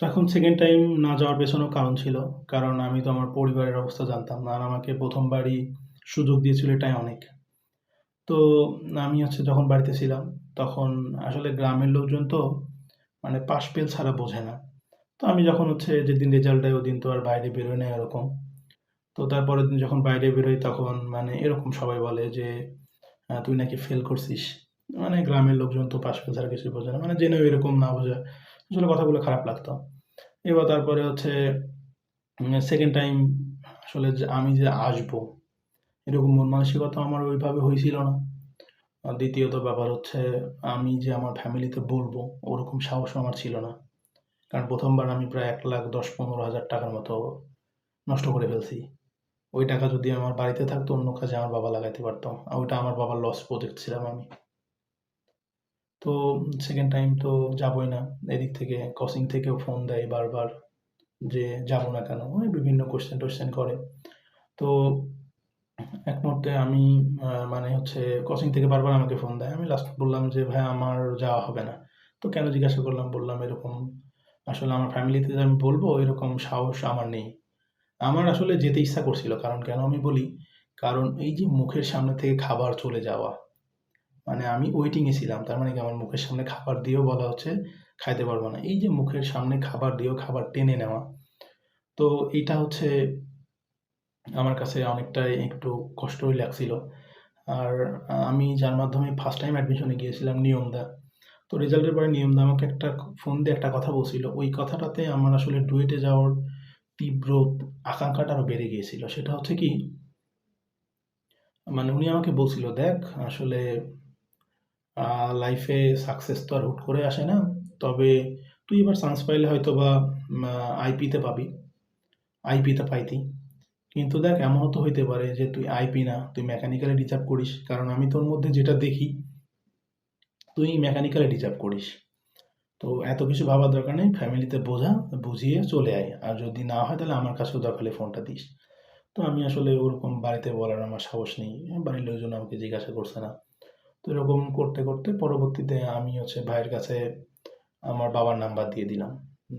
এখন second time না যাওয়ার পেছনেও কারণ ছিল। কারণ আমি তো আমার পরিবারের অবস্থা জানতাম না। আর আমাকে প্রথমবারই সুযোগ দিয়েছিল এটাই অনেক। তো আমি হচ্ছে যখন বাড়িতে ছিলাম, তখন আসলে গ্রামের লোকজন তো মানে পাশ পেল ছাড়া বোঝে না। তো আমি যখন হচ্ছে যেদিন রেজাল্ট দেয় ওদিন তো আর বাইরে বেরোই না এরকম। তো তারপরের দিন যখন বাইরে বেরোই তখন মানে এরকম সবাই বলে যে, "তুই নাকি ফেল করছিস।" মানে গ্রামের লোকজন তো পাস পেল ছাড়া কিছুই বোঝে না। মানে জেনেও এরকম না বোঝা। আসলে কথাগুলো খারাপ লাগতো। এবার তারপরে হচ্ছে সেকেন্ড টাইম আসলে যে আমি যে আসব, এরকম মন মানসিকতা আমার ওইভাবে হইছিল না। দ্বিতীয়ত ব্যাপার হচ্ছে আমি যে আমার ফ্যামিলিতে বলব, ওরকম সাহসও আমার ছিল না। কারণ প্রথমবার আমি প্রায় এক লাখ দশ পনেরো হাজার টাকার মতো নষ্ট করে ফেলছি। ওই টাকা যদি আমার বাড়িতে থাকতো অন্য কাজে আমার বাবা লাগাইতে পারত। ওইটা আমার বাবার লস প্রজেক্ট ছিলাম আমি। তো সেকেন্ড টাইম তো যাবই না। এদিক থেকে কোচিং থেকেও ফোন দেয় বারবার যে, "যাব না কেন?" ওই বিভিন্ন কোয়েশ্চেন-টোয়েশ্চেন করে। তো এক মুহূর্তে আমি মানে হচ্ছে কোচিং থেকে বারবার আমাকে ফোন দেয়। আমি লাস্ট বললাম যে, "ভাই আমার যাওয়া হবে না।" তো কেন জিজ্ঞাসা করলাম? বললাম, "এরকম আসলে আমার ফ্যামিলিতে আমি বলব এরকম সাহস আমার নেই।" আমার আসলে যেতে ইচ্ছা করছিল। কারণ কেন আমি বলি? কারণ এই যে মুখের সামনে থেকে খাবার চলে যাওয়া, মানে আমি ওয়েটিং এ ছিলাম। তার মানে কি আমার মুখের সামনে খাবার দিয়েও বলা হচ্ছে খাইতে পারব না। এই যে মুখের সামনে খাবার দিয়েও খাবার টেনে নেওয়া, তো এইটা হচ্ছে আমার কাছে অনেকটাই একটু কষ্টই লাগছিল। আর আমি যার মাধ্যমে ফার্স্ট টাইম অ্যাডমিশনে গিয়েছিলাম নিয়মদা। তো রেজাল্টের পরে নিয়মদা আমাকে একটা ফোন দিয়ে একটা কথা বলছিল। ওই কথাটাতে আমার আসলে ডুয়েটে যাওয়ার তীব্র আকাঙ্ক্ষাটা আরও বেড়ে গিয়েছিল। সেটা হচ্ছে কি মানে উনি আমাকে বলছিল, "দেখ আসলে লাইফে সাকসেস তো আর হুট করে আসে না। তবে তুই এবার চান্স পাইলে হয়তো বা আইপিতে পাবি। আইপিতে পাইতি। কিন্তু দেখ এমনও তো হইতে পারে যে তুই আইপি না, তুই মেকানিক্যালে ডিজার্ভ করিস। কারণ আমি তোর মধ্যে যেটা দেখি, তুই মেকানিক্যালে ডিজার্ভ করিস। তো এত কিছু ভাবার দরকার নেই। ফ্যামিলিতে বোঝা, বুঝিয়ে চলে আয়। আর যদি না হয় তাহলে আমার কাছেও দরকার ফোনটা দিস।" তো আমি আসলে ওরকম বাড়িতে বলার আমার সাহস নেই। বাড়ির লোকজন আমাকে জিজ্ঞাসা করছে না। তো এরকম করতে, করতে পরবর্তীতে আমি হচ্ছে ভাইয়ের কাছে আমার বাবার নাম্বার দিয়ে দিলাম।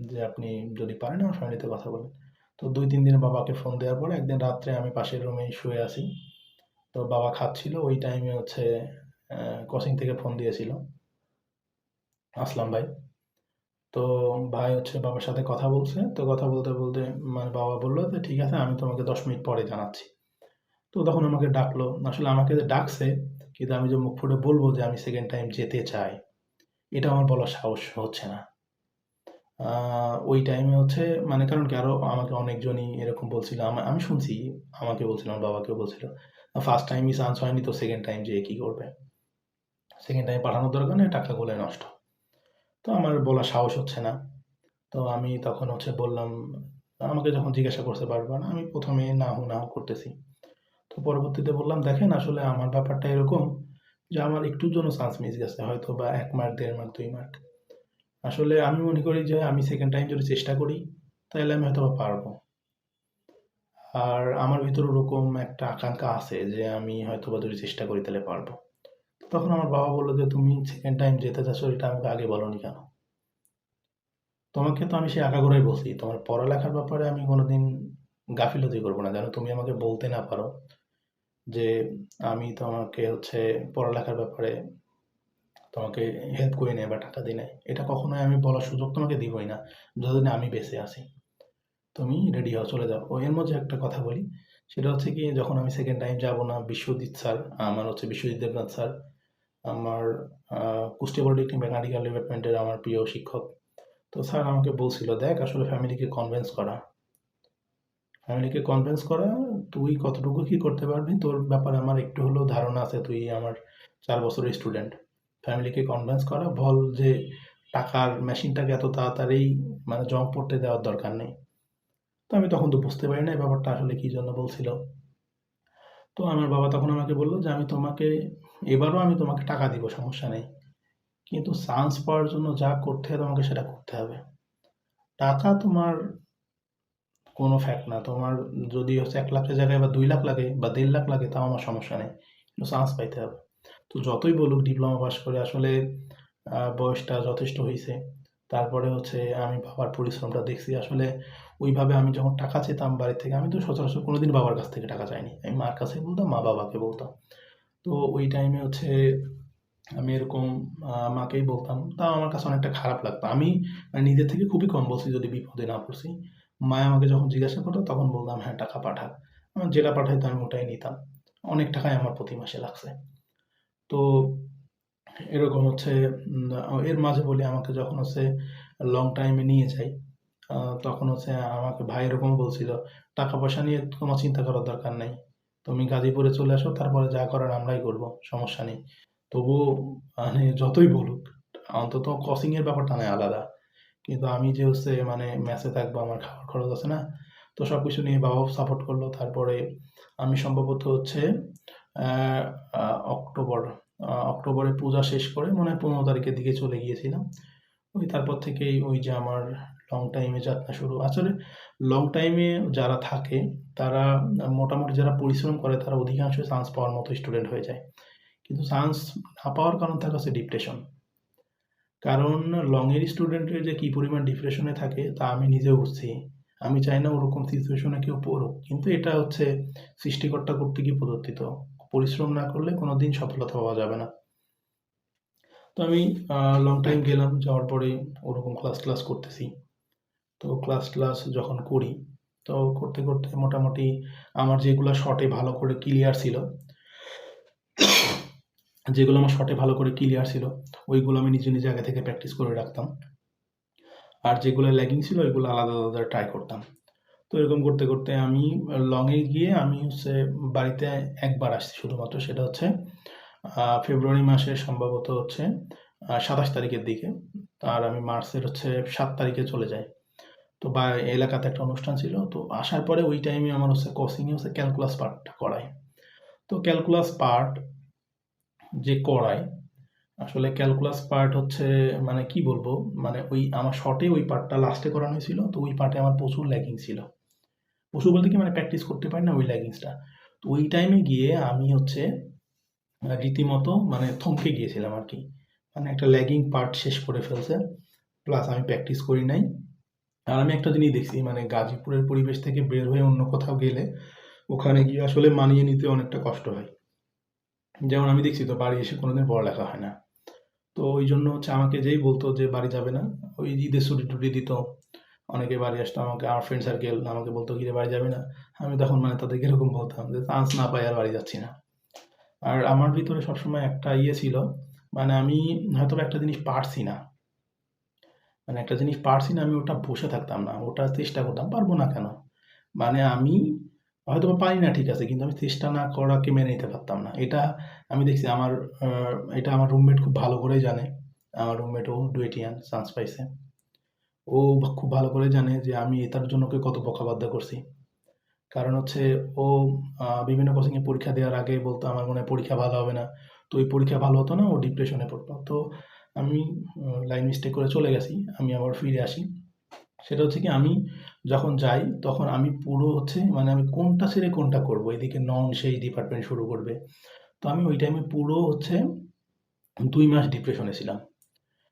যে, "আপনি যদি পারেন আমার ফ্যামিলিতে কথা বলেন।" তো ২-৩ দিন বাবাকে ফোন দেওয়ার পরে একদিন রাত্রে আমি পাশের রুমেই শুয়ে আছি। তো বাবা খাচ্ছিল। ওই টাইমে হচ্ছে কোচিং থেকে ফোন দিয়েছিল। আসলাম ভাই। তো ভাই হচ্ছে বাবার সাথে কথা বলছে। তো কথা বলতে, বলতে মানে বাবা বলল যে, "ঠিক আছে আমি তোমাকে ১০ মিনিট পরে জানাচ্ছি।" তো তখন আমাকে ডাকলো। আসলে আমাকে যে ডাকছে কিন্তু আমি যে মুখ ফুটে বলব যে আমি সেকেন্ড টাইম যেতে চাই, এটা আমার বলার সাহস হচ্ছে না। ওই টাইমে হচ্ছে মানে কারণ কি আরও আমাকে অনেকজনই এরকম বলছিল। আমা শুনছি আমাকে বলছিল, আমার বাবাকেও বলছিল। "ফার্স্ট টাইমই চান্স হয়নি তো সেকেন্ড টাইম যেয়ে কি করবে? সেকেন্ড টাইম পাঠানোর দরকার নেই, টাকাগুলাই নষ্ট।" তো আমার বলার সাহস হচ্ছে না। তো আমি তখন হচ্ছে বললাম আমাকে যখন জিজ্ঞাসা করতে পারব না আমি প্রথমে না হু, না করতেছি। তো পরবর্তীতে বললাম, "দেখেন আসলে আমার ব্যাপারটা এরকম যে আমার একটুর জন্য চান্স মিস গেছে। হয়তো বা এক মার্ক, দেড় মার্ক, দুই মার্ক। আসলে আমি মনে করি যে আমি সেকেন্ড টাইম যদি চেষ্টা করি, তাহলে আমি হয়তোবা পারব। আর আমার ভিতরে ওরকম একটা আকাঙ্ক্ষা আছে যে আমি হয়তোবা যদি চেষ্টা করি তাহলে পারব।" তখন আমার বাবা বলল যে, "তুমি সেকেন্ড টাইম যেতে চাচ্ছ এটা আমাকে আগে বলোনি কেন?" "তোমাকে তো আমি সেই আগাগোড়াই বলছি, তোমার পড়ালেখার ব্যাপারে আমি কোনোদিন গাফিলতি করব না। যেন তুমি আমাকে বলতে না পারো যে আমি তোমাকে হচ্ছে পড়ালেখার ব্যাপারে তোমাকে হেল্প করি নাই বা টাকা দিই নাই। এটা কখনোই আমি বলার সুযোগ তোমাকে দিবই না, যতদিন আমি বেঁচে আছি। তুমি রেডি হও, চলে যাও।" এর মধ্যে একটা কথা বলি। সেটা হচ্ছে কি যখন আমি সেকেন্ড টাইম যাব না, বিশ্বজিৎ স্যার, আমার হচ্ছে বিশ্বজিৎ দেবনাথ স্যার, আমার কুষ্টিয়া পলিটেকনিক মেকানিক্যাল ডিপার্টমেন্টের আমার প্রিয় শিক্ষক। তো স্যার আমাকে বলছিল, "দেখ আসলে ফ্যামিলিকে কনভিন্স করা। ফ্যামিলিকে কনভিন্স করা, তুই কতটুকু কি করতে পারবি তোর ব্যাপারে আমার একটু হলেও ধারণা আছে। তুই আমার চার বছরের স্টুডেন্ট। ফ্যামিলিকে কনভিন্স করা, বল যে টাকার মেশিনটাকে এত তাড়াতাড়ি মানে জং পড়তে দেওয়ার দরকার নেই।" তো আমি তখন তো বুঝতে পারি না এই ব্যাপারটা আসলে কি জন্য বলছিল। তো আমার বাবা তখন আমাকে বলল যে, "আমি তোমাকে এবারও আমি তোমাকে টাকা দিব, সমস্যা নেই। কিন্তু চান্স পাওয়ার জন্য যা করতে হয় তোমাকে সেটা করতে হবে। টাকা তোমার কোনো ফ্যাক্ট না। তোমার যদি হচ্ছে এক লাখের জায়গায় বা দুই লাখ লাগে বা দেড় লাখ লাগে, তাও আমার সমস্যা নেই। কিন্তু চান্স পাইতে হবে।" তো যতই বলুক ডিপ্লোমা পাস করে আসলে বয়সটা যথেষ্ট হয়েছে তারপরে হচ্ছে আমি বাবার পরিশ্রমটা দেখছি। আসলে ওইভাবে আমি যখন টাকা চেতাম বাড়ি থেকে, আমি তো সচরাচর কোনোদিন বাবার কাছ থেকে টাকা চাইনি। আমি মার কাছে বলতাম, মা বাবাকে বলতাম। তো ওই টাইমে হচ্ছে আমি এরকম মাকেই বলতাম। তাও আমার কাছে অনেকটা খারাপ লাগতো। আমি মানে নিজের থেকে খুবই কম বলছি যদি বিপদে না পড়ছি। মা আমাকে যখন জিজ্ঞাসা করতো তখন বলতাম হ্যাঁ টাকা পাঠা। আমার যেটা পাঠাইতো আমি ওটাই নিতাম। অনেক টাকাই আমার প্রতি মাসে লাগছে। তো এরকম হচ্ছে এর মাঝে বলি, আমাকে যখন হচ্ছে লং টাইমে নিয়ে যাই তখন হচ্ছে আমাকে ভাই এরকম বলছিল, টাকা পয়সা নিয়ে তোমার চিন্তা করার দরকার নেই। তুমি গাজীপুরে চলে আসো, তারপরে যা করার আমরাই করব, সমস্যা নেই। তবুও মানে যতই বলুক, অন্তত কসিং এর ব্যাপারটা নয়, আলাদা। কিন্তু আমি যে হচ্ছে মানে মেসে থাকব, আমার খাবার খরচ আছে না, তো সব কিছু নিয়ে বাবাও সাপোর্ট করল। তারপরে আমি সম্ভবত হচ্ছে অক্টোবর অক্টোবরে পূজা শেষ করে মনে হয় পনেরো তারিখের দিকে চলে গিয়েছিলাম। ওই তারপর থেকেই ওই যে আমার লং টাইমে যাত্রা শুরু। আসলে লং টাইমে যারা থাকে, তারা মোটামুটি যারা পরিশ্রম করে, তারা অধিকাংশই চান্স পাওয়ার মতো স্টুডেন্ট হয়ে যায়। কিন্তু চান্স না পাওয়ার কারণ থাকে হচ্ছে ডিপ্রেশন কারণ লংয়ের স্টুডেন্টের যে কী পরিমাণ ডিপ্রেশনে থাকে, তা আমি নিজেও বুঝছি। আমি চাই না ওরকম সিচুয়েশনে কেউ পড়ুক। কিন্তু এটা হচ্ছে সৃষ্টিকর্তা কর্তৃক প্রদত্তিত। পরিশ্রম না করলে কোনো দিন সফলতা পাওয়া যাবে না। তো আমি লং টাইম গেলাম, যাওয়ার পরে ওরকম ক্লাস ক্লাস করতেছি। তো ক্লাস ক্লাস যখন করি, তো করতে করতে মোটামুটি আমার যেগুলো শর্টে ভালো করে ক্লিয়ার ছিল যেগুলো আমার শটে ভালো করে ক্লিয়ার ছিল, ওইগুলো আমি নিজে নিজে আগে থেকে প্র্যাকটিস করে রাখতাম। আর যেগুলো ল্যাগিং ছিল, ওইগুলো আলাদা আলাদা ট্রাই করতাম। তো এরকম করতে করতে আমি লংয়ে গিয়ে আমি হচ্ছে বাড়িতে একবার আসছি শুধুমাত্র, সেটা হচ্ছে ফেব্রুয়ারি মাসে সম্ভবত হচ্ছে সাতাশ তারিখের দিকে। আর আমি মার্চের হচ্ছে সাত তারিখে চলে যাই। তো বা, এলাকাতে একটা অনুষ্ঠান ছিল, তো আসার পরে ওই টাইমে আমার হচ্ছে কোচিংয়ে হচ্ছে ক্যালকুলাস পার্টটা করায়। তো ক্যালকুলাস পার্ট যে করায় আসলে ক্যালকুলাস পার্ট হচ্ছে মানে কি বলব মানে ওই আমার শর্টে ওই পার্টটা লাস্টে করানো হয়েছিল, তো ওই পার্টে আমার প্রচুর ল্যাগিং ছিল। প্রচুর বলতে কি মানে প্র্যাকটিস করতে পারি না ওই ল্যাগিংসটা তো ওই টাইমে গিয়ে আমি হচ্ছে রীতিমতো মানে থমকে গিয়েছিলাম আর কি। মানে একটা ল্যাগিং পার্ট শেষ করে ফেলছে প্লাস আমি প্র্যাকটিস করি নাই। আর আমি একটা জিনিস দেখছি মানে গাজীপুরের পরিবেশ থেকে বের হয়ে অন্য কোথাও গেলে, ওখানে গিয়ে আসলে মানিয়ে নিতে অনেকটা কষ্ট হয়। যেমন আমি দেখছি তো বাড়ি এসে কোনোদিন পড়ালেখা হয় না। তো ওই জন্য হচ্ছে আমাকে যেই বলতো যে বাড়ি যাবে না, ওই ঈদের ছুটি টুটি দিত। অনেকে বাড়ি আসতো, আমাকে আমার ফ্রেন্ড সার্কেল আমাকে বলতো কি বাড়ি যাবে না? আমি তখন মানে তাদেরকে এরকম বলতাম যে, চান্স না পাই, আর বাড়ি যাচ্ছি না। আর আমার ভিতরে সবসময় একটা ইয়ে ছিল মানে আমি হয়তো একটা জিনিস পারছি না। মানে একটা জিনিস পারছি না, আমি ওটা বসে থাকতাম না, ওটা চেষ্টা করতাম, পারব না কেন? মানে আমি হয়তো পারি না ঠিক আছে, কিন্তু আমি চেষ্টা না করাকে মেনে নিতে পারতাম না। এটা আমি দেখছি আমার এটা আমার রুমমেট খুব ভালো করেই জানে। আমার রুমমেট ও ডুয়েটিয়ান চান্স পাইছে ও খুব ভালো করে জানে যে আমি এটার জন্য ওকে কত বকাবাদ্যা করছি। কারণ হচ্ছে ও বিভিন্ন কোচিংয়ে পরীক্ষা দেওয়ার আগে বলতো, আমার মনে হয় পরীক্ষা ভালো হবে না। তো ওই পরীক্ষা ভালো হতো না, ও ডিপ্রেশনে পড়তো। তো আমি লাইন মিস্টেক করে চলে গেছি। আমি আবার ফিরে আসি। সেটা হচ্ছে কি আমি যখন যাই তখন আমি পুরো হচ্ছে মানে আমি কোনটা ছেড়ে কোনটা করব? এদিকে নন সেই ডিপার্টমেন্ট শুরু করবে। তো আমি ওই টাইমে পুরো হচ্ছে দুই মাস ডিপ্রেশনে ছিলাম।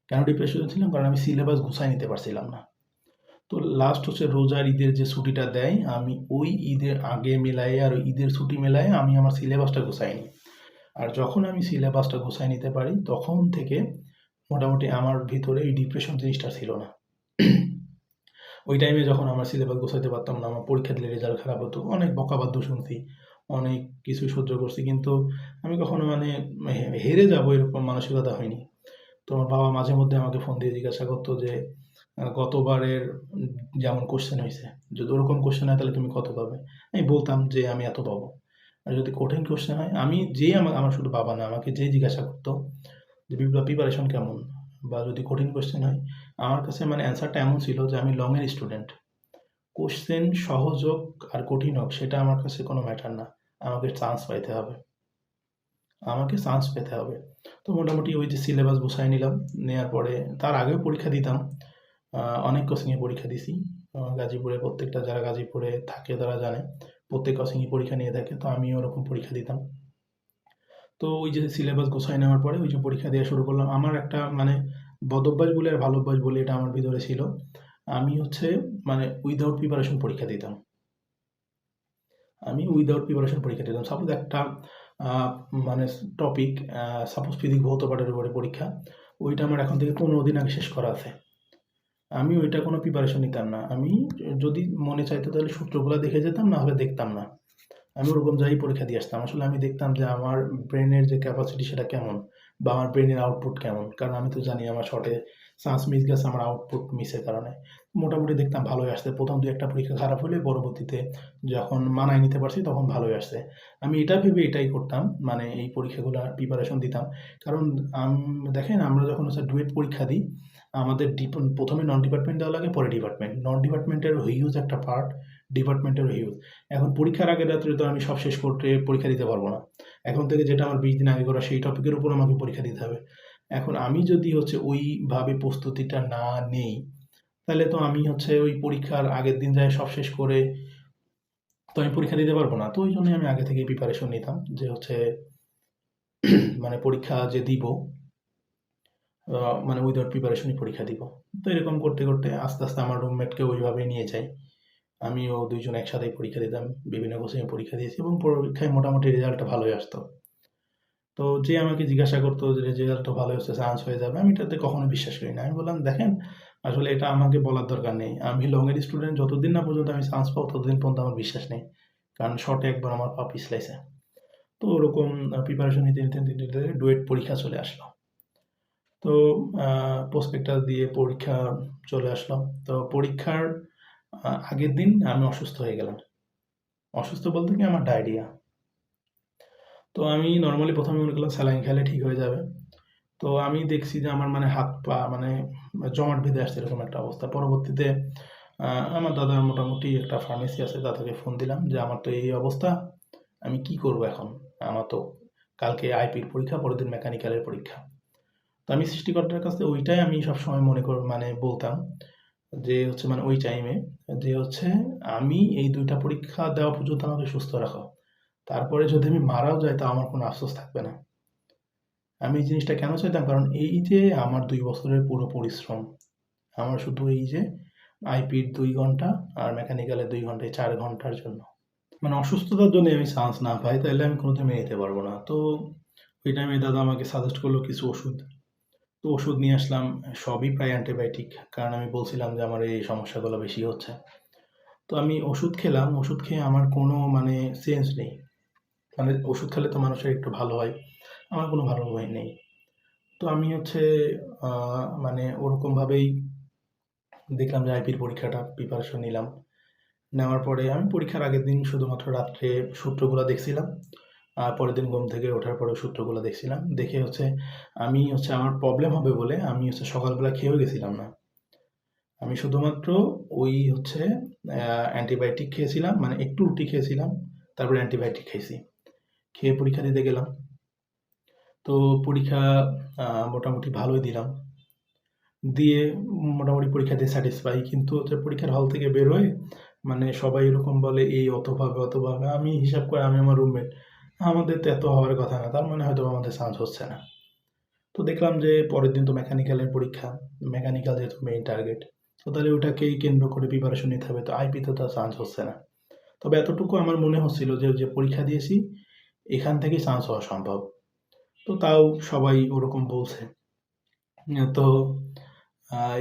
কেন ডিপ্রেশনে ছিলাম? কারণ আমি সিলেবাস গুছাই নিতে পারছিলাম না। তো লাস্ট হচ্ছে রোজার ঈদের যে ছুটিটা দেয়, আমি ওই ঈদের আগে মেলায় আর ওই ঈদের ছুটি মেলায় আমি আমার সিলেবাসটা গুছাই নিই। আর যখন আমি সিলেবাসটা গুছাই নিতে পারি, তখন থেকে মোটামুটি আমার ভিতরে এই ডিপ্রেশন জিনিসটা ছিল না। ওই টাইমে যখন আমার সিলেবাস গোছাতে পারতাম না, আমার পরীক্ষা দিলে রেজাল্ট খারাপ হতো, অনেক বকাবাদ্য শুনছি, অনেক কিছু সহ্য করছি, কিন্তু আমি কখনো মানে হেরে যাব এরকম মানসিকতা হয়নি। তো আমার বাবা মাঝে মধ্যে আমাকে ফোন দিয়ে জিজ্ঞাসা করতো যে গতবারের যেমন কোশ্চেন হয়েছে যদি ওরকম কোশ্চেন হয় তাহলে তুমি কত পাবে? আমি বলতাম যে, আমি এত পাবো। আর যদি কঠিন কোশ্চেন হয়, আমি যেই আমার আমার শুধু বাবা না, আমাকে যে জিজ্ঞাসা করতো যে প্রিপারেশন কেমন? বা যদি কঠিন কোশ্চেন হয় আমার কাছে মানে অ্যান্সারটা এমন ছিল যে আমি লংয়ের স্টুডেন্ট কোশ্চেন সহজ হোক আর কঠিন হোক, সেটা আমার কাছে কোনো ম্যাটার না। আমাকে চান্স পাইতে হবে। আমাকে চান্স পেতে হবে। তো মোটামুটি ওই যে সিলেবাস গুছাই নিলাম নেওয়ার পরে তার আগেও পরীক্ষা দিতাম। অনেক কোচিংয়ে পরীক্ষা দিছি। গাজীপুরে প্রত্যেকটা, যারা গাজীপুরে থাকে তারা জানে, প্রত্যেক কোচিংয়ে পরীক্ষা নিয়ে থাকে, তো আমি ওরকম পরীক্ষা দিতাম। তো ওই যে সিলেবাস গোছাই নেওয়ার পরে ওই যে পরীক্ষা দেওয়া শুরু করলাম। আমার একটা মানে বদঅভ্যাস বলে আর ভালো অভ্যাস বলি এটা আমার ভিতরে ছিল। আমি হচ্ছে মানে উইথআউট প্রিপারেশন পরীক্ষা দিতাম। আমি উইদাউট প্রিপারেশন পরীক্ষা দিতাম। সাপোজ একটা মানে টপিক সাপোজ ফিজিক্স ভৌত পাঠের উপরে পরীক্ষা। ওইটা আমার এখন থেকে ১৫ দিন আগে শেষ করা আছে। আমি ওইটা কোনো প্রিপারেশন নিতাম না। আমি যদি মনে চাইতো তাহলে সূত্রগুলো দেখে যেতাম, না হলে দেখতাম না। আমি ওরকম যাই পরীক্ষা দিয়ে আসতাম। আসলে আমি দেখতাম যে আমার ব্রেনের যে ক্যাপাসিটি সেটা কেমন বা আমার ব্রেইনের আউটপুট কেমন। কারণ আমি তো জানি আমার শর্টে চান্স মিস গেছে আমার আউটপুট মিসের কারণে। মোটামুটি দেখতাম ভালোই আসছে। প্রথম দু একটা পরীক্ষা খারাপ হলে পরবর্তীতে যখন মানায় নিতে পারছি তখন ভালোই আসছে। আমি এটা ভেবে এটাই করতাম মানে এই পরীক্ষাগুলার প্রিপারেশন দিতাম। কারণ দেখেন আমরা যখন হচ্ছে ডুয়েট পরীক্ষা দিই, আমাদের ডিপ ১ম এ নন ডিপার্টমেন্ট দেওয়া লাগে, পরে ডিপার্টমেন্ট। নন ডিপার্টমেন্টের হিউজ একটা পার্ট, ডিপার্টমেন্টেরও হিউজ। এখন পরীক্ষার আগের রাত্রে তো আমি সব শেষ করতে পরীক্ষা দিতে পারব না। এখন থেকে যেটা আমার ২০ দিন আগে করা সেই টপিকের উপর আমাকে পরীক্ষা দিতে হবে। এখন আমি যদি হচ্ছে ওইভাবে প্রস্তুতিটা না নেই, তাহলে তো আমি হচ্ছে ওই পরীক্ষার আগের দিন যায় সব শেষ করে তো আমি পরীক্ষা দিতে পারব না। তো ওই জন্যই আমি আগে থেকে প্রিপারেশন নিতাম যে হচ্ছে মানে পরীক্ষা যে দিব মানে উইথআউট প্রিপারেশনই পরীক্ষা দিব। তো এরকম করতে, করতে আস্তে, আস্তে আমার রুমমেটকে ওইভাবেই নিয়ে যাই। আমি ও ২ জন একসাথেই পরীক্ষা দিতাম। বিভিন্ন কোচিংয়ে পরীক্ষা দিয়েছি এবং পরীক্ষায় মোটামুটি রেজাল্টটা ভালোই আসতো। তো যে আমাকে জিজ্ঞাসা করতো যে রেজাল্ট তো ভালোই হচ্ছে, চান্স হয়ে যাবে। আমি এটাতে কখনো বিশ্বাস করি না। আমি বললাম, "দেখেন আসলে এটা আমাকে বলার দরকার নেই। আমি লং এর স্টুডেন্ট যতদিন না পর্যন্ত আমি চান্স পাবো ততদিন পর্যন্ত আমার বিশ্বাস নেই।" কারণ শর্টে একবার আমার পা পিছলাইছে। তো ওরকম প্রিপারেশন নিতে, নিতে, নিতে, নিতে ডুয়েট পরীক্ষা চলে আসলো। তো আ প্রসপেক্টাস দিয়ে পরীক্ষা চলে আসলো। তো পরীক্ষার আগের দিন আমি অসুস্থ হয়ে গেলাম। অসুস্থ বলতে কি আমার ডায়রিয়া। তো আমি নর্মালি প্রথমে মনে করলাম স্যালাইন খেলে ঠিক হয়ে যাবে। তো আমি দেখছি যে আমার মানে হাত-পা মানে জমাট বেঁধে আসছে এরকম একটা অবস্থা। পরবর্তীতে আমার দাদার মোটামুটি একটা ফার্মেসি আছে দাদাকে ফোন দিলাম যে, "আমার তো এই অবস্থা। আমি কি করব এখন? আমার তো কালকে আইপির পরীক্ষা, পরের দিন মেকানিক্যালের পরীক্ষা।" তো আমি সৃষ্টিকর্তার কাছে ওইটাই আমি সবসময় মনে কর মানে বলতাম যে হচ্ছে মানে ওই টাইমে যে হচ্ছে, "আমি এই দুইটা পরীক্ষা দেওয়া পর্যন্ত আমাকে সুস্থ রাখো। তারপরে যদি আমি মারাও যাই তা আমার কোনো আফসোস থাকবে না।" আমি এই জিনিসটা কেন চাইতাম? কারণ এই যে আমার দুই বছরের পুরো পরিশ্রম, আমার শুধু এই যে আইপির দুই ঘণ্টা আর মেকানিক্যালের দুই ঘন্টায় চার ঘণ্টার জন্য। মানে অসুস্থতার জন্য আমি চান্স না পাই তাহলে আমি কোনোদিন মেনে নিতে পারব না। তো ওই টাইমে দাদা আমাকে সাজেস্ট করল কিছু ওষুধ। তো ওষুধ নিয়ে আসলাম। সবই প্রায় অ্যান্টিবায়োটিক। কারণ আমি বলছিলাম যে আমার এই সমস্যাগুলো বেশি হচ্ছে। তো আমি ওষুধ খেলাম। ওষুধ খেয়ে আমার কোনো মানে চেঞ্জ নেই। মানে ওষুধ খেলে তো মানুষের একটু ভালো হয়। আমার কোনো ভালো হয় নেই। তো আমি হচ্ছে মানে ওরকমভাবেই দেখলাম যে আইপির পরীক্ষাটা প্রিপারেশন নিলাম। নেওয়ার পরে আমি পরীক্ষার আগের দিন শুধুমাত্র রাত্রে সূত্রগুলো দেখছিলাম। আর পরের দিন ঘুম থেকে ওঠার পরেও সূত্রগুলো দেখছিলাম। দেখে হচ্ছে আমি হচ্ছে আমার প্রবলেম হবে বলে আমি হচ্ছে সকালবেলা খেয়েও গেছিলাম না। আমি শুধুমাত্র ওই হচ্ছে অ্যান্টিবায়োটিক খেয়েছিলাম। মানে একটু রুটি খেয়েছিলাম। তারপরে অ্যান্টিবায়োটিক খেয়েছি খেয়ে পরীক্ষা দিতে গেলাম। তো পরীক্ষা মোটামুটি ভালোই দিলাম। দিয়ে মোটামুটি পরীক্ষা দিয়ে স্যাটিসফাই। কিন্তু হচ্ছে পরীক্ষার হল থেকে বের হয়ে মানে সবাই এরকম বলে, "এই অতভাবে, অতভাবে।" আমি হিসাব করে আমি আমার রুমমেট, "আমাদের তো এত হওয়ার কথা না। তার মানে হয়তোবা আমাদের চান্স হচ্ছে না।" তো দেখলাম যে পরের দিন তো মেকানিক্যালের পরীক্ষা। মেকানিক্যাল যেহেতু মেইন টার্গেট। তো তাহলে ওটাকেই কেন্দ্র করে প্রিপারেশন নিতে হবে। তো আইপিতে তো চান্স হচ্ছে না। তবে এতটুকু আমার মনে হচ্ছিল যে, যে পরীক্ষা দিয়েছি এখান থেকেই চান্স হওয়া সম্ভব। তো তাও সবাই ওরকম বলছে। তো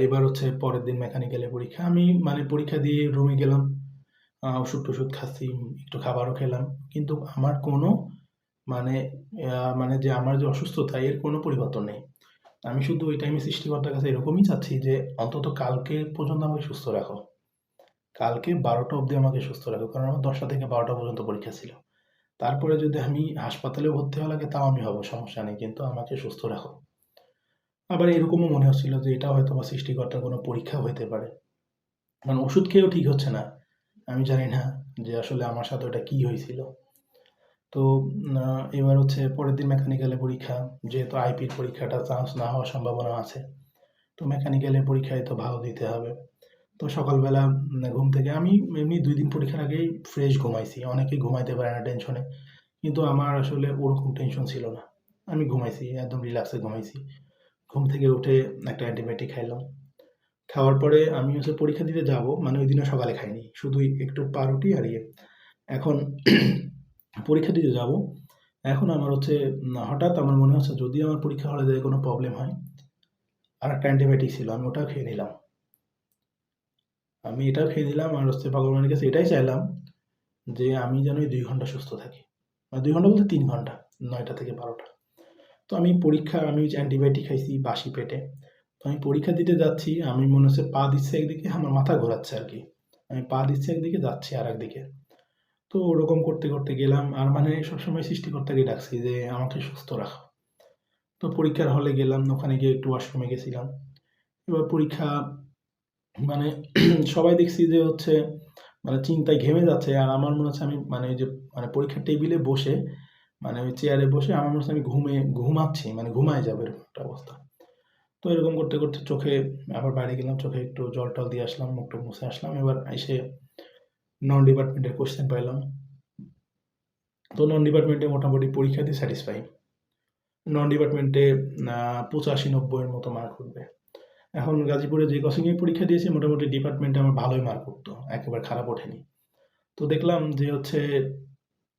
এবার হচ্ছে পরের দিন মেকানিক্যালের পরীক্ষা। আমি মানে পরীক্ষা দিয়ে রুমে গেলাম। আ ওষুধ-টষুধ খাচ্ছি, একটু খাবারও খেলাম। কিন্তু আমার কোনো মানে মানে যে আমার যে অসুস্থতা এর কোনো পরিবর্তন নেই। আমি শুধু ওই টাইমে সৃষ্টিকর্তার কাছে এরকমই চাচ্ছি যে অন্তত কালকে পর্যন্ত আমাকে সুস্থ রাখো। কালকে বারোটা অবধি আমাকে সুস্থ রাখো। কারণ আমার দশটা থেকে বারোটা পর্যন্ত পরীক্ষা ছিল। তারপরে যদি আমি হাসপাতালে ভর্তি হওয়া লাগে তাও আমি হব, সমস্যা নেই। কিন্তু আমাকে সুস্থ রাখো। আবার এরকমও মনে হচ্ছিল যে এটা হয়তোবা সৃষ্টিকর্তার কোনো পরীক্ষা হইতে পারে। মানে ওষুধ খেয়েও ঠিক হচ্ছে না। আমি জানি না যে আসলে আমার সাথে ওটা কী হয়েছিল। তো এবার হচ্ছে পরের দিন মেকানিক্যালের পরীক্ষা। যেহেতু আইপির পরীক্ষাটা চান্স না হওয়ার সম্ভাবনা আছে। তো মেকানিক্যালের পরীক্ষায় তো ভালো দিতে হবে। তো সকালবেলা ঘুম থেকে আমি এমনি দুই দিন পরীক্ষার আগেই ফ্রেশ ঘুমাইছি। অনেকেই ঘুমাইতে পারে না টেনশনে। কিন্তু আমার আসলে ওরকম টেনশন ছিল না। আমি ঘুমাইছি, একদম রিল্যাক্সে ঘুমাইছি। ঘুম থেকে উঠে একটা অ্যান্টিবায়োটিক খাইলাম খাওয়ার পরে আমি হচ্ছে পরীক্ষা দিতে যাব মানে ওই দিনও সকালে খাইনি, শুধুই একটু পাউরুটি আর ইয়ে। এখন পরীক্ষা দিতে যাব। এখন আমার হচ্ছে হঠাৎ আমার মনে হচ্ছে যদি আমার পরীক্ষা হলে যায় কোনো প্রবলেম হয়, আর একটা অ্যান্টিবায়োটিক ছিল, আমি ওটাও খেয়ে নিলাম। আমি এটাও খেয়ে নিলাম আর হচ্ছে ভগবানের কাছে এটাই চাইলাম যে আমি যেন দুই ঘণ্টা সুস্থ থাকি। মানে দুই ঘণ্টা বলতে তিন ঘণ্টা, নয়টা থেকে বারোটা। তো আমি পরীক্ষা, আমি অ্যান্টিবায়োটিক খাইছি বাসি পেটে। তো আমি পরীক্ষা দিতে যাচ্ছি, আমি মনে হচ্ছে পা দিচ্ছে একদিকে, আমার মাথা ঘোরাচ্ছে আর কি। আমি পা দিচ্ছে একদিকে, যাচ্ছি আর একদিকে তো ওরকম করতে করতে গেলাম, আর মানে সবসময় সৃষ্টিকর্তাকে ডাকছি যে, আমাকে সুস্থ রাখো। তো পরীক্ষার হলে গেলাম, ওখানে গিয়ে একটু ওয়াশরুমে গেছিলাম। এবার পরীক্ষা মানে সবাই দেখছি যে হচ্ছে মানে চিন্তায় ঘেমে যাচ্ছে, আর আমার মনে হচ্ছে আমি মানে যে মানে পরীক্ষার টেবিলে বসে মানে ওই চেয়ারে বসে, আমার মনে হচ্ছে আমি ঘুমে, ঘুমাচ্ছি মানে ঘুমায় যাবে এরকম একটা অবস্থা। তো এরকম করতে করতে চোখে আবার বাইরে গেলাম, চোখে একটু জল টল দিয়ে আসলাম, মুখ টুক মুছে আসলাম, এবার এসে নন ডিপার্টমেন্টের কোশ্চেন পাইলাম। তো নন ডিপার্টমেন্টে মোটামুটি পরীক্ষা দিয়ে স্যাটিসফাই নন ডিপার্টমেন্টে পঁচাশি নব্বইয়ের মতো মার্ক উঠবে। এখন গাজীপুরে যে কোচিংয়ে পরীক্ষা দিয়েছি, মোটামুটি ডিপার্টমেন্টে আমার ভালোই মার্ক উঠতো, একেবারে খারাপ ওঠেনি। তো দেখলাম যে হচ্ছে,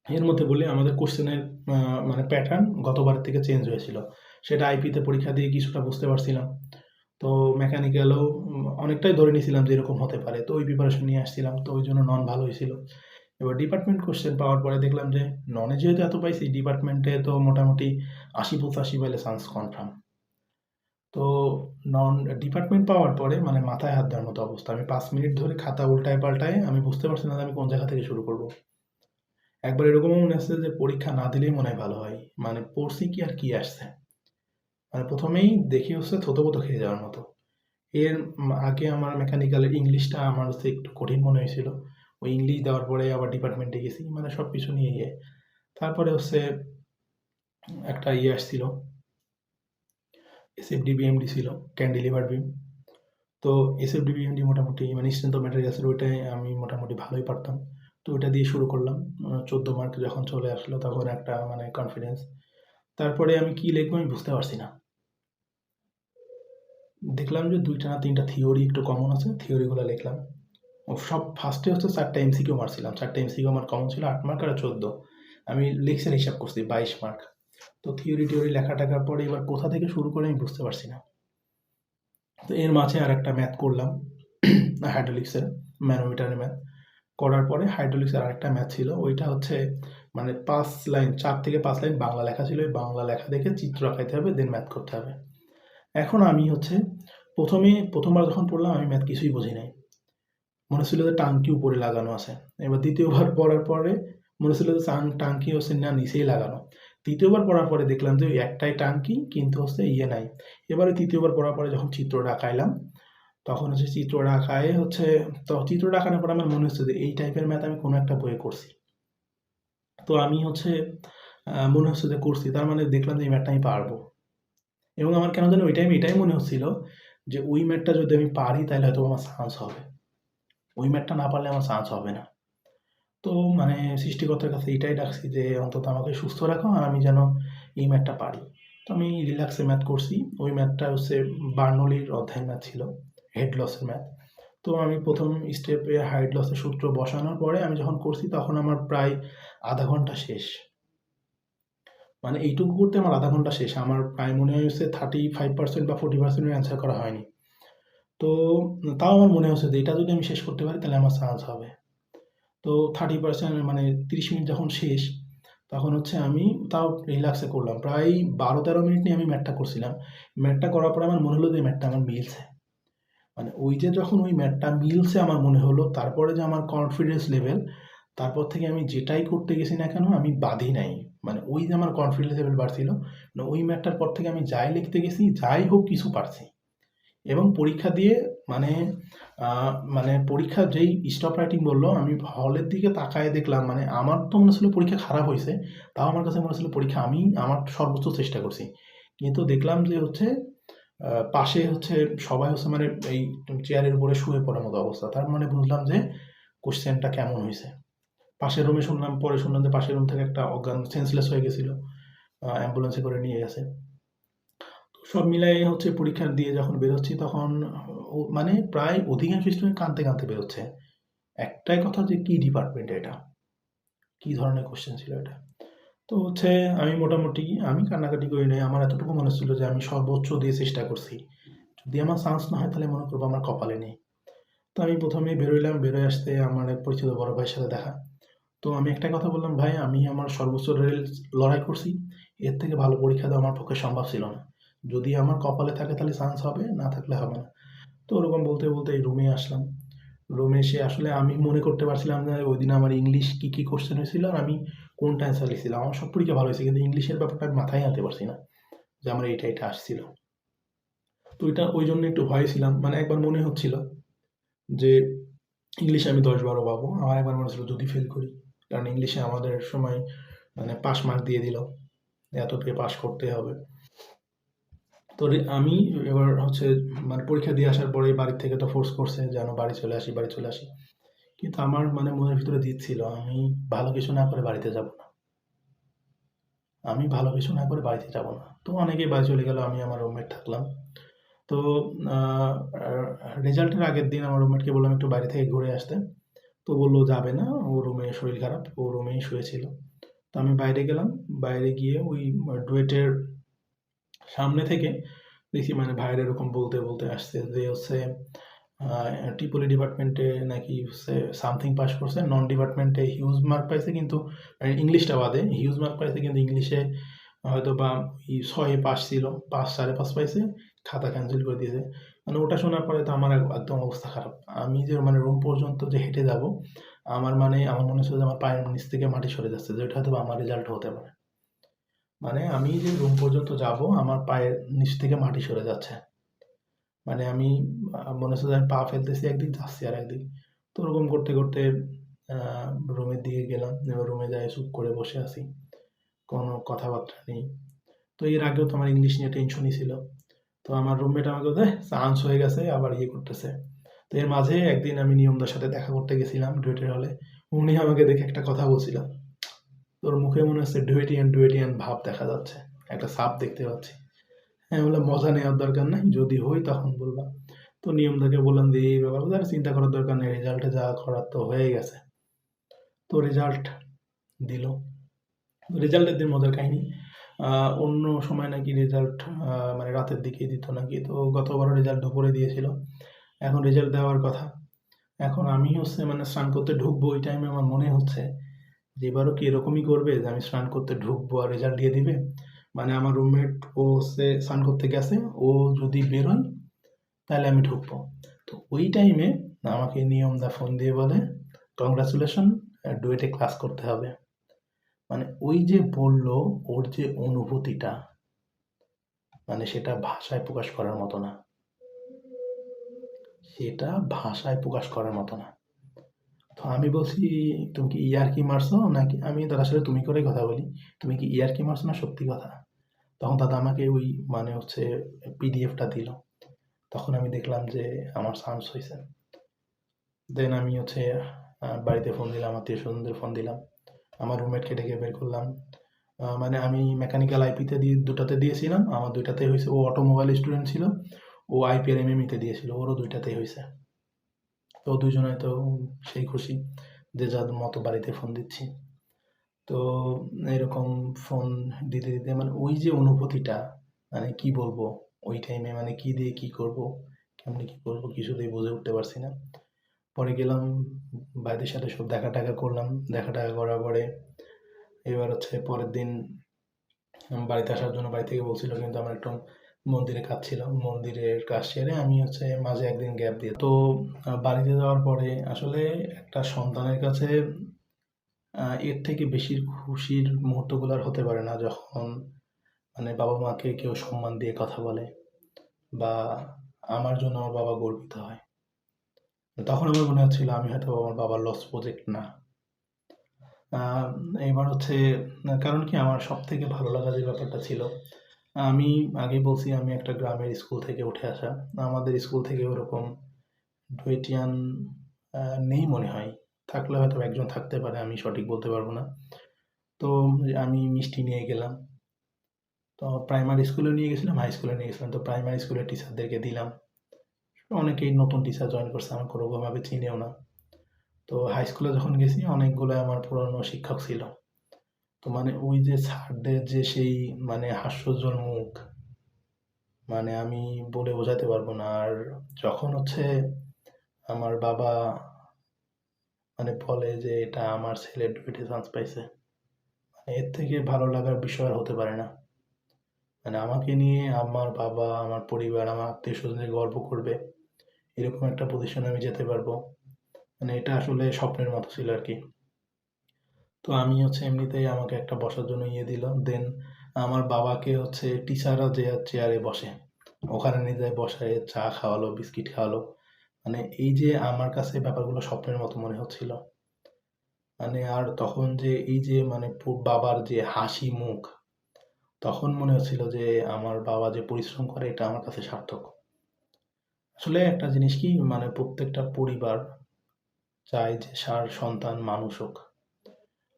এর মধ্যে বলি আমাদের কোশ্চেনের মানে প্যাটার্ন গতবার থেকে চেঞ্জ হয়েছিল। সেটা আইপিতে পরীক্ষা দিয়ে কিছুটা বুঝতে পারছিলাম। তো মেকানিক্যালও অনেকটাই ধরে নিয়েছিলাম যে এরকম হতে পারে। তো ওই প্রিপারেশন নিয়ে আসছিলাম। তো ওই জন্য নন ভালো হয়েছিল এবার ডিপার্টমেন্ট কোশ্চেন পাওয়ার পরে দেখলাম যে ননে যেহেতু এত পাইছি ডিপার্টমেন্টে তো মোটামুটি আশি পঁচাশি পাইলে চান্স কনফার্ম তো নন ডিপার্টমেন্ট পাওয়ার পরে মানে মাথায় হাত দেওয়ার মতো অবস্থা। আমি পাঁচ মিনিট ধরে খাতা উল্টায় পাল্টায় আমি বুঝতে পারছি না আমি কোন জায়গা থেকে শুরু করব। একবার এরকমও মনে আসছে যে পরীক্ষা না দিলেই মনে হয় ভালো হয়। মানে পড়ছি কি আর কি আসছে? মানে প্রথমেই দেখি হচ্ছে থতবত খেয়ে যাওয়ার মতো। এর আগে আমার মেকানিক্যালের ইংলিশটা আমার হচ্ছে একটু কঠিন মনে হয়েছিল। ওই ইংলিশ দেওয়ার পরে আবার ডিপার্টমেন্টে গেছি মানে সব কিছু নিয়ে গিয়ে। তারপরে হচ্ছে একটা ইয়ে আসছিল। এস এসএফডি বিএমডি ছিল ক্যান্ডিলিভার বিম তো এস এসএফডি বিএমডি মোটামুটি মানে স্ট্রেন্থ অফ ম্যাটেরিয়ালসের ওইটাই আমি মোটামুটি ভালোই পারতাম। তো ওইটা দিয়ে শুরু করলাম চোদ্দ মার্ক যখন চলে আসলো, তখন একটা মানে কনফিডেন্স তারপরে আমি কি লিখব আমি বুঝতে পারছি না। দেখলাম যে দুইটা না তিনটা থিওরি একটু কমন আছে থিওরিগুলো লিখলাম। সব ফার্স্টে হচ্ছে চারটা এমসিকিউ মারছিলাম চারটা এমসিকিউ আমার কমন ছিল, আট মার্ক আর চোদ্দ। আমি লিখছেন হিসাব করছি, বাইশ মার্ক তো থিওরি টিওরি লেখা টাকার পরে এবার কোথা থেকে শুরু করে আমি বুঝতে পারছি না। তো এর মাঝে আর একটা ম্যাথ করলাম হাইড্রোলিক্সের ম্যানোমিটারের ম্যাথ করার পরে হাইড্রোলিক্সের আরেকটা ম্যাথ ছিল, ওইটা হচ্ছে মানে পাঁচ লাইন চার থেকে পাঁচ লাইন বাংলা লেখা ছিল। ওই বাংলা লেখা দেখে চিত্র আঁকাইতে হবে দেন ম্যাথ করতে হবে। এখন আমি হচ্ছে প্রথমে, প্রথমবার যখন পড়লাম, আমি ম্যাথ কিছুই বুঝি নাই। মনে ছিল যে টাঙ্কি উপরে লাগানো আছে। এবার দ্বিতীয়বার পড়ার পরে মনে ছিল যে টাঙ্কি হচ্ছে না, নিচেই লাগানো। তৃতীয়বার পড়ার পরে দেখলাম যে একটাই টাঙ্কি, কিন্তু হচ্ছে ইয়ে নাই। এবারে তৃতীয়বার পড়ার পরে যখন চিত্রটা আঁকাইলাম, তখন হচ্ছে চিত্রটা আঁকায় হচ্ছে, তো চিত্রটা আঁকানোর পর আমার মনে হচ্ছে যে এই টাইপের ম্যাথ আমি কোনো একটা বইয়ে করছি। তো আমি হচ্ছে মনে হচ্ছে যে করছি। তার মানে দেখলাম যে এই ম্যাথটা আমি পারব। এবং আমার কেন জানি ওই টাইমে এটাই মনে হচ্ছিল যে ওই ম্যাথটা যদি আমি পারি, তাহলে হয়তো আমার চান্স হবে। ওই ম্যাথটা না পারলে আমার চান্স হবে না। তো মানে সৃষ্টিকর্তার কাছে এটাই ডাকছি যে অন্তত আমাকে সুস্থ রাখো আর আমি যেন এই ম্যাথটা পারি। তো আমি রিল্যাক্সে ম্যাথ করছি। ওই ম্যাথটা হচ্ছে বার্নলির অধ্যায় ম্যাথ ছিল হেড লসের ম্যাথ তো আমি প্রথম স্টেপে হাইড লসের সূত্র বসানোর পরে আমি যখন করছি, তখন আমার প্রায় আধা ঘণ্টা শেষ। মানে এইটুকু করতে আমার আধা ঘণ্টা শেষ। আমার প্রায় মনে হয়েছে থার্টি ফাইভ পার্সেন্ট বা ফোর্টি পার্সেন্টের অ্যান্সার করা হয়নি। তো তাও আমার মনে হচ্ছে যে এটা যদি আমি শেষ করতে পারি, তাহলে আমার চান্স হবে। তো থার্টি পার্সেন্ট মানে তিরিশ মিনিট যখন শেষ, তখন হচ্ছে আমি তাও রিল্যাক্সে করলাম। প্রায় বারো তেরো মিনিট নিয়ে আমি ম্যাটটা করছিলাম। ম্যাটটা করার পরে আমার মনে হলো যে ম্যাটটা আমার মিলছে। মানে ওই যে যখন ওই ম্যাটটা মিলছে আমার মনে হলো, তারপরে যে আমার কনফিডেন্স লেভেল তারপর থেকে আমি যেটাই করতে গেছি না কেন, আমি বাধি নাই। মানে ওই যে আমার কনফিডেন্স লেভেল বাড়ছিল মানে ওই ম্যাটটার পর থেকে আমি যাই লিখতে গেছি, যাই হোক কিছু পারছি। এবং পরীক্ষা দিয়ে মানে মানে পরীক্ষা যেই স্টপ রাইটিং বলল, আমি হলের দিকে তাকায় দেখলাম মানে আমার তো মনে ছিল পরীক্ষা খারাপ হয়েছে, তাও আমার কাছে মনে ছিল পরীক্ষা আমি, আমার সর্বোচ্চ চেষ্টা করছি। কিন্তু দেখলাম যে হচ্ছে পাশে হচ্ছে সবাই হচ্ছে মানে এই চেয়ারের উপরে শুয়ে পড়ার মতো অবস্থা। তার মানে বুঝলাম যে কোশ্চেনটা কেমন হয়েছে। পাশের রুমে শুনলাম, পরে শুনলাম যে পাশের রুম থেকে একটা অজ্ঞান সেন্সলেস হয়ে গেছিল অ্যাম্বুলেন্সে করে নিয়ে গেছে। তো সব মিলাই হচ্ছে পরীক্ষা দিয়ে যখন বেরোচ্ছি তখন মানে প্রায় অধিকাংশ স্টুডেন্ট কাঁদতে কাঁদতে বেরোচ্ছে একটাই কথা যে কি ডিপার্টমেন্ট এটা? কি ধরনের কোশ্চেন ছিল এটা? তো হচ্ছে আমি মোটামুটি, আমি কান্নাকাটি করি নাই, আমার এতটুকু মনে ছিল যে আমি সর্বোচ্চ দিয়ে চেষ্টা করছি। যদি আমার চান্স না হয় তাহলে মনে করব আমার কপালে নেই। তো আমি প্রথমে বেরোইলাম বেরোয় আসতে আমার এক পরিচিত বড় ভাইয়ের সাথে দেখা। তো আমি একটা কথা বললাম, ভাই, আমি আমার সর্বোচ্চ রেল লড়াই করছি। এর থেকে ভালো পরীক্ষা দেওয়া আমার পক্ষে সম্ভব ছিল না। যদি আমার কপালে থাকে তাহলে চান্স হবে, না থাকলে হবে না। তো ওরকম বলতে বলতে এই রুমে আসলাম। রুমে এসে আসলে আমি মনে করতে পারছিলাম যে ওই দিন আমার ইংলিশ কী কী কোশ্চেন হয়েছিল আর আমি কোনটা অ্যান্সার লিখছিলাম। আমার সব পরীক্ষা ভালো হয়েছে, কিন্তু ইংলিশের ব্যাপারটা আমি মাথায় আনতে পারছি না যে আমার এটা এটা আসছিল। তো এটা ওই জন্য একটু ভয় ছিলাম। মানে একবার মনে হচ্ছিল যে ইংলিশে আমি দশ বারো পাবো। আমার একবার মনে হচ্ছিল যদি ফেল করি। কারণ ইংলিশে আমাদের সময় মানে পাস মার্ক দিয়ে দিল। এত পেয়ে পাস করতে হবে। তো আমি এবার হচ্ছে মানে পরীক্ষা দিয়ে আসার পরে বাড়ির থেকে তো ফোর্স করছে যেন বাড়ি চলে আসি, বাড়ি চলে আসি। কিন্তু আমার মানে মনের ভিতরে জিদ ছিল আমি ভালো কিছু না করে বাড়িতে যাব না। আমি ভালো কিছু না করে বাড়িতে যাব না। তো অনেকেই বাড়ি চলে গেল, আমি আমার রুমমেট থাকলাম। তো রেজাল্টের আগের দিন আমার রুমমেটকে বললাম একটু বাইরে থেকে ঘুরে আসতে। তো বলল, যাবে না, ও রুমে শরীর খারাপ, ও রুমেই শুয়েছিল। তো আমি বাইরে গেলাম, বাইরে গিয়ে ওই ডুয়েটের সামনে থেকে দেখি মানে ভাইয়ের এরকম বলতে বলতে আসছে যে হচ্ছে ট্রিপলি ডিপার্টমেন্টে নাকি হচ্ছে সামথিং পাস করছে নন ডিপার্টমেন্টে হিউজ মার্ক পাইছে কিন্তু মানে ইংলিশটা বাদে হিউজ মার্ক পাইছে কিন্তু ইংলিশে হয়তো বা ছয়ে পাস ছিল, পাঁচ, সাড়ে পাঁচ পাইছে, খাতা ক্যান্সেল করে দিয়েছে। মানে ওটা শোনার পরে তো আমার এক- একদম অবস্থা খারাপ। আমি যে মানে রুম পর্যন্ত যে হেঁটে যাব, আমার মানে আমার মনে হচ্ছে যে আমার পায়ের নিচ থেকে মাটি সরে যাচ্ছে যেটা হয়তো আমার রেজাল্ট হতে পারে। মানে আমি যে রুম পর্যন্ত যাব, আমার পায়ের নিচ থেকে মাটি সরে যাচ্ছে। মানে আমি মনে হচ্ছে যে আমি পা ফেলতেছি, একদিক যাচ্ছি আর একদিক। তো ওরকম করতে করতে রুমের দিকে গেলাম, এবার রুমে যাই, চুপ করে বসে আছি। কোনো কথাবার্তা নেই। তো এর আগেও তো আমার ইংলিশ নিয়ে টেনশনই ছিল। তো আমার রুমমেট আমাকে দেয় চান্স হয়ে গেছে, আবার ইয়ে করতেছে। তো এর মাঝে একদিন আমি নিয়মদার সাথে দেখা করতে গেছিলাম ডুয়েটের হলে উনি আমাকে দেখে একটা কথা বলছিল, তোর মুখে মনে হচ্ছে ডুয়েটিয়ান ডুয়েটিয়ান ভাব দেখা যাচ্ছে, একটা সাপ দেখতে পাচ্ছি। হ্যাঁ বলে মজা নেওয়ার দরকার নাই, যদি হই তখন বললাম তো নিয়মদাকে বললাম যে এই ব্যাপার আর চিন্তা করার দরকার নেই রেজাল্টে যা করার তো হয়ে গেছে। তো রেজাল্ট দিল। রেজাল্টের দিন মজার কাহিনী অন্য সময় নাকি রেজাল্ট মানে রাতের দিকে দিত নাকি। তো গতবারও রেজাল্ট দুপুরে দিয়েছিল। এখন রেজাল্ট দেওয়ার কথা। এখন আমি হচ্ছে মানে স্নান করতে ঢুকবো ওই টাইমে আমার মনে হচ্ছে যে এবারও কি এরকমই করবে যে আমি স্নান করতে ঢুকবো আর রেজাল্ট দিয়ে দিবে? মানে আমার রুমমেট ও হচ্ছে স্নান করতে গেছে, ও যদি বেরোয় তাহলে আমি ঢুকবো। তো ওই টাইমে আমাকে নিয়ম দা ফোন দিয়ে বলে কংগ্রাচুলেশন ডুয়েটে ক্লাস করতে হবে। মানে ওই যে বলল, ওর যে অনুভূতিটা মানে সেটা ভাষায় প্রকাশ করার মতো না। সেটা ভাষায় প্রকাশ করার মতো না। তো আমি বলছি, তুমি কি ইয়ার্কি মারছো? নাকি আমি তার সাথে তুমি করে কথা বলি। তুমি কি ইয়ার্কি মারছো না সত্যি কথা? তখন দাদা আমাকে ওই মানে হচ্ছে পিডিএফটা দিল। তখন আমি দেখলাম যে আমার চান্স হয়েছে দেন আমি হচ্ছে বাড়িতে ফোন দিলাম, আত্মীয় স্বজনদের ফোন দিলাম। আমার রুমমেটকে ডেকে বের করলাম। মানে আমি মেকানিক্যাল আইপিতে দিয়ে দুটাতে দিয়েছিলাম, আমার দুইটাতে হয়েছে, ও অটোমোবাইল স্টুডেন্ট ছিল, ও আইপিআর এমএমইতে দিয়েছিল, ওরও দুইটাতেই হয়েছে। তো দুজনে তো সেই খুশি যে যার মতো বাড়িতে ফোন দিচ্ছি। তো এরকম ফোন দিতে দিতে মানে ওই যে অনুভূতিটা মানে কি বলব, ওই টাইমে মানে কি দিয়ে কি করব, কেমনি কি করব কিছুতেই বুঝে উঠতে পারছি না। পরে গেলাম, ভাইদের সাথে সব দেখা টাকা করলাম। দেখা টাকা করার পরে এবার হচ্ছে পরের দিন বাড়িতে আসার জন্য বাড়ি থেকে বলছিল কিন্তু আমার একটু মন্দিরে কাজ ছিল। মন্দিরের কাজ সেরে আমি হচ্ছে মাঝে একদিন গ্যাপ দিয়ে তো বাড়িতে যাওয়ার পরে আসলে একটা সন্তানের কাছে এর থেকে বেশি খুশির মুহূর্তগুলো আর হতে পারে না যখন মানে বাবা মাকে কেউ সম্মান দিয়ে কথা বলে বা আমার জন্য আমার বাবা গর্বিত হয়। তখন আমার মনে হচ্ছিল আমি হয়তো আমার বাবার লস প্রজেক্ট না। এবার হচ্ছে, কারণ কি আমার সব থেকে ভালো লাগা যে ব্যাপারটা ছিল, আমি আগে বলছি আমি একটা গ্রামের স্কুল থেকে উঠে আসা। আমাদের স্কুল থেকে ওরকম ডুয়েটিয়ান নেই মনে হয়। থাকলে হয়তো একজন থাকতে পারে, আমি সঠিক বলতে পারব না। তো আমি মিষ্টি নিয়ে গেলাম। তো প্রাইমারি স্কুলে নিয়ে গেছিলাম হাই স্কুলে নিয়ে গেছিলাম। তো প্রাইমারি স্কুলের টিচারদেরকে দিলাম। অনেকেই নতুন টিচার জয়েন করছে, আমাকে ওরকমভাবে চিনেও না। তো হাই স্কুলে যখন গেছি, অনেকগুলো আমার পুরনো শিক্ষক ছিল। তো মানে ওই যে স্যারদের যে সেই মানে হাস্যোজ্জ্বল মুখ মানে আমি বলে বোঝাতে পারব না। আর যখন হচ্ছে আমার বাবা মানে বলে যে, এটা আমার ছেলে ডুয়েটে চান্স পাইছে। মানে এর থেকে ভালো লাগার বিষয় আর হতে পারে না। মানে আমাকে নিয়ে আমার বাবা, আমার পরিবার, আমার আত্মীয় স্বজনের গর্ব করবে। এরকম একটা পজিশনে আমি যেতে পারব। মানে এটা আসলে স্বপ্নের মতো ছিল আর কি। তো আমি হচ্ছে এমনিতেই আমাকে একটা বসার জন্য ইয়ে দিল। দেন আমার বাবাকে হচ্ছে টিচাররা যে চেয়ারে বসে, ওখানে নিয়ে যায়, বসায়, চা খাওয়ালো, বিস্কিট খাওয়ালো। মানে এই যে আমার কাছে ব্যাপারগুলো স্বপ্নের মতো মনে হচ্ছিল। মানে আর তখন যে এই যে মানে বাবার যে হাসি মুখ, তখন মনে হচ্ছিল যে আমার বাবা যে পরিশ্রম করে, এটা আমার কাছে সার্থক। আসলে একটা জিনিস কি মানে প্রত্যেকটা পরিবার চায় যে সার সন্তান মানুষ হোক।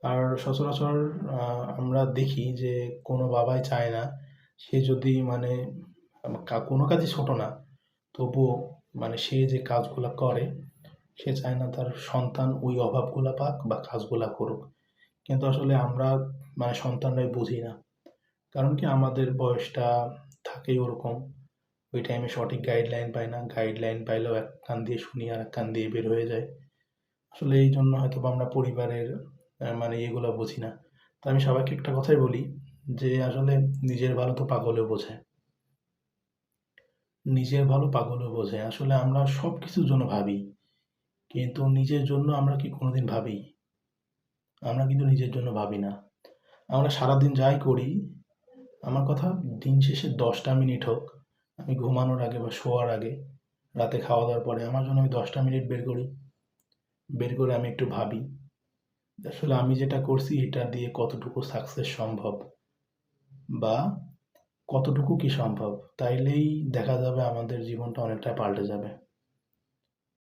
আর সচরাচর আমরা দেখি যে কোনো বাবাই চায় না, সে যদি মানে কোনো কাজই ছোট না, তবুও মানে সে যে কাজগুলা করে, সে চায় না তার সন্তান ওই অভাবগুলা পাক বা কাজগুলা করুক। কিন্তু আসলে আমরা মানে সন্তানরাই বুঝি না। কারণ কি আমাদের বয়সটা থাকেই ওরকম। ওই টাইমে সঠিক গাইডলাইন পাই না। গাইডলাইন পাইলেও এক কান দিয়ে শুনি আর এক কান দিয়ে বের হয়ে যায়। আসলে এই জন্য হয়তো বা আমরা পরিবারের মানে এগুলো বুঝি না। তো আমি সবাইকে একটা কথাই বলি যে আসলে নিজের ভালো তো পাগলেও বোঝে। নিজের ভালো পাগলেও বোঝে। আসলে আমরা সব কিছুর জন্য ভাবি। কিন্তু নিজের জন্য আমরা কি কোনোদিন ভাবি? আমরা কিন্তু নিজের জন্য ভাবি না। আমরা সারাদিন যাই করি। আমার কথা দিন শেষে দশটা মিনিট হোক আমি ঘুমানোর আগে বা শোয়ার আগে রাতে খাওয়া দাওয়ার পরে আমার জন্য আমি দশটা মিনিট বের করি। বের করে আমি একটু ভাবি, আসলে আমি যেটা করছি এটা দিয়ে কতটুকু সাকসেস সম্ভব বা কতটুকু কি সম্ভব? তাইলেই দেখা যাবে আমাদের জীবনটা অনেকটা পাল্টে যাবে।